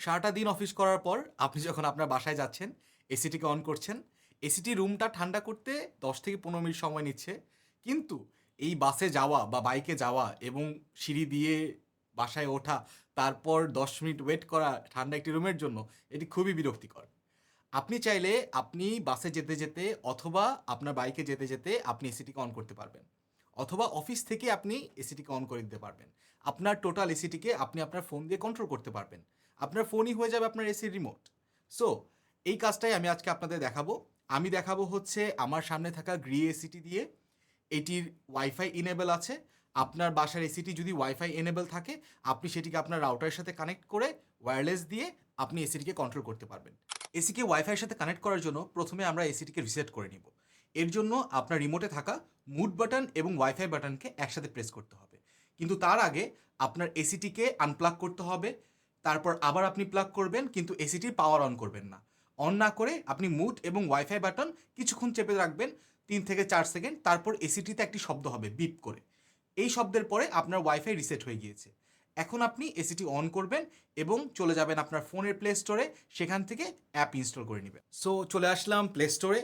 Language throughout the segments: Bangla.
সারাটা দিন অফিস করার পর আপনি যখন আপনার বাসায় যাচ্ছেন এসিটিকে অন করছেন এসিটি রুমটা ঠান্ডা করতে দশ থেকে পনেরো মিনিট সময় নিচ্ছে। কিন্তু এই বাসে যাওয়া বা বাইকে যাওয়া এবং সিঁড়ি দিয়ে বাসায় ওঠা, তারপর দশ মিনিট ওয়েট করা ঠান্ডা একটি রুমের জন্য এটি খুবই বিরক্তিকর। আপনি চাইলে আপনি বাসে যেতে যেতে অথবা আপনার বাইকে যেতে যেতে আপনি এসিটিকে অন করতে পারবেন। অথবা অফিস থেকে আপনি এসিটিকে অন করে দিতে পারবেন। আপনার টোটাল এসিটিকে আপনি আপনার ফোন দিয়ে কন্ট্রোল করতে পারবেন। আপনার ফোনই হয়ে যাবে আপনার এসির রিমোট। সো এই কাজটাই আমি আজকে আপনাদের দেখাবো। আমি দেখাবো হচ্ছে আমার সামনে থাকা গ্রি এসিটি দিয়ে। এটির ওয়াইফাই ইনেবল আছে। আপনার বাসার এসিটি যদি ওয়াইফাই এনেবল থাকে, আপনি সেটিকে আপনার রাউটারের সাথে কানেক্ট করে ওয়্যারলেস দিয়ে আপনি এসিটিকে কন্ট্রোল করতে পারবেন। এসিকে ওয়াইফাইয়ের সাথে কানেক্ট করার জন্য প্রথমে আমরা এসিটিকে রিসেট করে নিব। এর জন্য আপনার রিমোটে থাকা মুড বাটন এবং ওয়াইফাই বাটনকে একসাথে প্রেস করতে হবে। কিন্তু তার আগে আপনার এসিটিকে আনপ্লাগ করতে হবে। তারপর আবার আপনি প্লাগ করবেন, কিন্তু এসিটির পাওয়ার অন করবেন না। অন না করে আপনি মুড এবং ওয়াইফাই বাটন কিছুক্ষণ চেপে রাখবেন, তিন থেকে চার সেকেন্ড, তারপর এসিটিতে একটি শব্দ হবে বিপ করে। এই শব্দের পরে আপনার ওয়াইফাই রিসেট হয়ে গিয়েছে। এখন আপনি এসিটি অন করবেন এবং চলে যাবেন আপনার ফোনের প্লে স্টোরে সেখান থেকে অ্যাপ ইনস্টল করে নেবেন। সো চলে আসলাম প্লে স্টোরে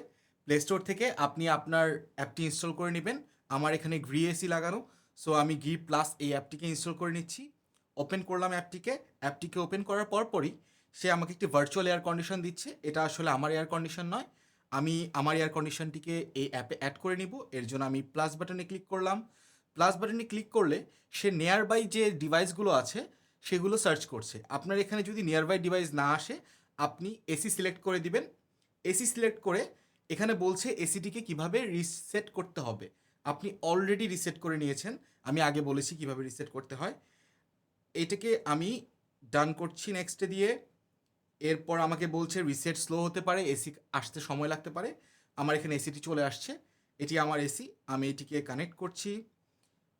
প্লে স্টোর থেকে আপনি আপনার অ্যাপটি ইনস্টল করে নেবেন। আমার এখানে গ্রি এসি লাগানো। সো আমি গ্রি প্লাস এই অ্যাপটিকে ইনস্টল করে নিচ্ছি। ওপেন করলাম অ্যাপটিকে অ্যাপটিকে ওপেন করার পরপরই সে আমাকে একটি ভার্চুয়াল এয়ার কন্ডিশন দিচ্ছে। এটা আসলে আমার এয়ার কন্ডিশন নয়। আমি আমার এয়ার কন্ডিশনটিকে এই অ্যাপে অ্যাড করে নিব। এর জন্য আমি প্লাস বাটনে ক্লিক করলাম। প্লাস বাটনে ক্লিক করলে সে নিয়ার বাই যে ডিভাইসগুলো আছে, সেগুলো সার্চ করছে। আপনার এখানে যদি নিয়ার বাই ডিভাইস না আসে, আপনি এসি সিলেক্ট করে দিবেন। এসি সিলেক্ট করে এখানে বলছে এসিটিকে কীভাবে রিসেট করতে হবে। আপনি অলরেডি রিসেট করে নিয়েছেন। আমি আগে বলেছি কীভাবে রিসেট করতে হয়। এটাকে আমি ডান করছি নেক্সটে দিয়ে। এরপর আমাকে বলছে রিসেট স্লো হতে পারে এসি আসতে সময় লাগতে পারে। আমার এখানে এসিটি চলে আসছে। এটি আমার এসি আমি এটিকে কানেক্ট করছি।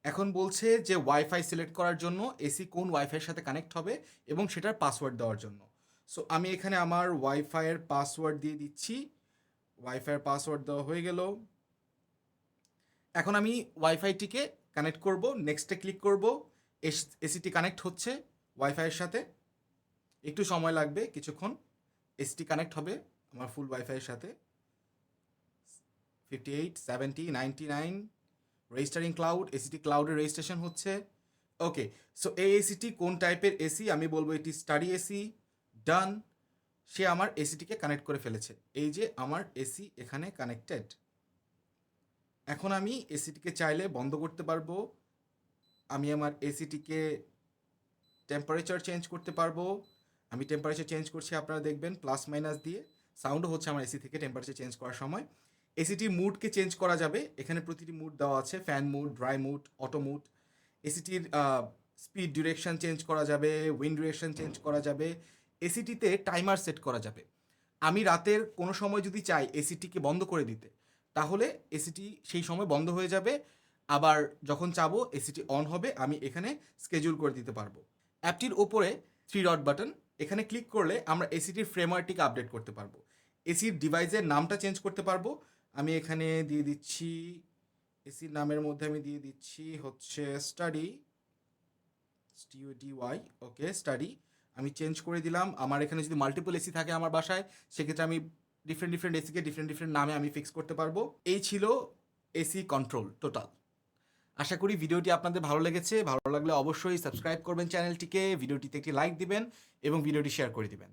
এখন বলছে যে ওয়াইফাই সিলেক্ট করার জন্য এসি কোন ওয়াইফাইয়ের সাথে কানেক্ট হবে এবং সেটার পাসওয়ার্ড দেওয়ার জন্য। সো আমি এখানে আমার ওয়াইফাইয়ের পাসওয়ার্ড দিয়ে দিচ্ছি। ওয়াইফাইয়ের পাসওয়ার্ড দেওয়া হয়ে গেল। এখন আমি ওয়াইফাইটিকে কানেক্ট করব নেক্সটে ক্লিক করব। এসিটি কানেক্ট হচ্ছে ওয়াইফাইয়ের সাথে। একটু সময় লাগবে, কিছুক্ষণ। এসিটি কানেক্ট হবে আমার ফুল ওয়াইফাইয়ের সাথে। Fifty eight seventy ninety nine registering cloud এসিটি ক্লাউডের রেজিস্ট্রেশন হচ্ছে। ওকে সো এই এসিটি কোন টাইপের এসি আমি বলব এটি স্টাডি এসি ডান সে আমার এসিটিকে কানেক্ট করে ফেলেছে। এই যে আমার এসি এখানে কানেক্টেড এখন আমি এসিটিকে চাইলে বন্ধ করতে পারব। আমি আমার এসিটিকে টেম্পারেচার চেঞ্জ করতে পারব। আমি টেম্পারেচার চেঞ্জ করছি, আপনারা দেখবেন প্লাস মাইনাস দিয়ে। সাউন্ডও হচ্ছে আমার এসি থেকে টেম্পারেচার চেঞ্জ করার সময়। এসিটির মুডকে চেঞ্জ করা যাবে। এখানে প্রতিটি মুড দেওয়া আছে। Fan mode dry mode auto mode এসিটির speed direction change করা যাবে উইন্ড ডিরেকশন চেঞ্জ করা যাবে। এসিটিতে টাইমার সেট করা যাবে। আমি রাতের কোনো সময় যদি চাই এসিটিকে বন্ধ করে দিতে, তাহলে এসিটি সেই সময় বন্ধ হয়ে যাবে। আবার যখন চাবো এসিটি অন হবে, আমি এখানে স্কেজুল করে দিতে পারব। অ্যাপটির ওপরে থ্রি ডট বাটন এখানে ক্লিক করলে আমরা এসিটির ফ্রেমওয়ার্কটিকে আপডেট করতে পারব। এসির ডিভাইসের নামটা চেঞ্জ করতে পারব। আমি এখানে দিয়ে দিচ্ছি এসির নামের মধ্যে আমি দিয়ে দিচ্ছি হচ্ছে স্টাডি ওয়াই ওকে স্টাডি আমি চেঞ্জ করে দিলাম। আমার এখানে যদি মাল্টিপল এসি থাকে আমার বাসায়, সেক্ষেত্রে আমি ডিফারেন্ট ডিফারেন্ট এসিকে ডিফারেন্ট ডিফারেন্ট নামে আমি ফিক্স করতে পারব। এই ছিল এসি কন্ট্রোল টোটাল আশা করি ভিডিওটি আপনাদের ভালো লেগেছে। ভালো লাগলে অবশ্যই সাবস্ক্রাইব করবেন চ্যানেলটিকে, ভিডিওটিতে একটি লাইক দিবেন এবং ভিডিওটি শেয়ার করে দিবেন।